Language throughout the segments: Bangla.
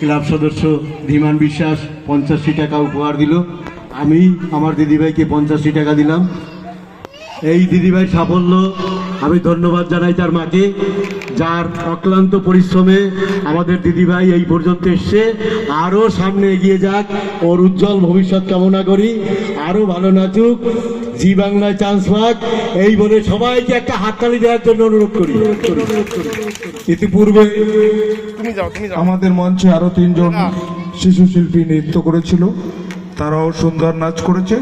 ক্লাব সদস্য ধীমান বিশ্বাস পঞ্চাশটি টাকা উপহার দিল। আমি আমার দিদিভাইকে পঞ্চাশটি টাকা দিলাম। এই দিদিভাই সাফল্য, আমি ধন্যবাদ জানাই তার মাকে, যার অক্লান্ত পরিশ্রমে আমাদের দিদিভাই এই পর্যন্ত এসছে। আরও সামনে এগিয়ে যাক, ওর উজ্জ্বল ভবিষ্যৎ কামনা করি। আরও ভালো নাচুক, জি বাংলায় চান্স পাক। এই বলে সবাইকে একটা হাততালি দেওয়ার জন্য অনুরোধ করি। ইতিপূর্বে আমাদের মঞ্চে আরও তিনজন শিশু শিল্পী নৃত্য করেছিল। তারাও সুন্দর নাচ করেছে।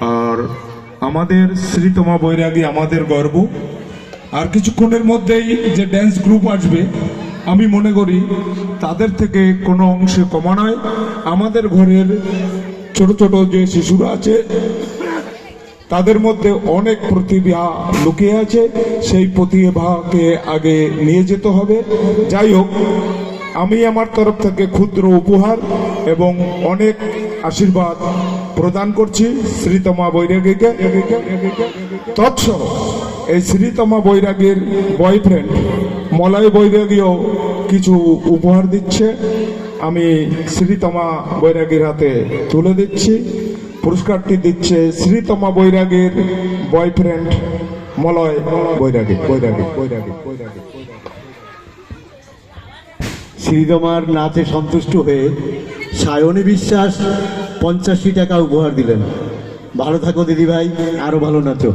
আর আমাদের শ্রীতমা বৈরাগী আমাদের গর্ব। আর কিছুক্ষণের মধ্যেই যে ড্যান্স গ্রুপ আসবে আমি মনে করি তাদের থেকে কোনো অংশে কমা নয়। আমাদের ঘরের ছোট ছোট যে শিশুরা আছে তাদের মধ্যে অনেক প্রতিভা লুকিয়ে আছে। সেই প্রতিভাকে আগে নিয়ে যেতে হবে। যাই হোক, আমি আমার তরফ থেকে ক্ষুদ্র উপহার এবং অনেক আশীর্বাদ প্রদান করছি শ্রীতমা বৈরাগীকে। তৎসহ এই শ্রীতমা বৈরাগীর বয়ফ্রেন্ড মলয় বৈরাগীও কিছু উপহার দিচ্ছে। আমি শ্রীতমা বৈরাগীর হাতে তুলে দিচ্ছি। পুরস্কারটি দিচ্ছে শ্রীতমা বৈরাগের বয়ফ্রেন্ড মলয় বৈরাগী বৈরাগী বৈরাগী বৈরাগী। শ্রীতমার নাচে সন্তুষ্ট হয়ে সায়নী বিশ্বাস পঞ্চাশি টাকা উপহার দিলেন। ভালো থাকো দিদিভাই আরও ভালো নাচো।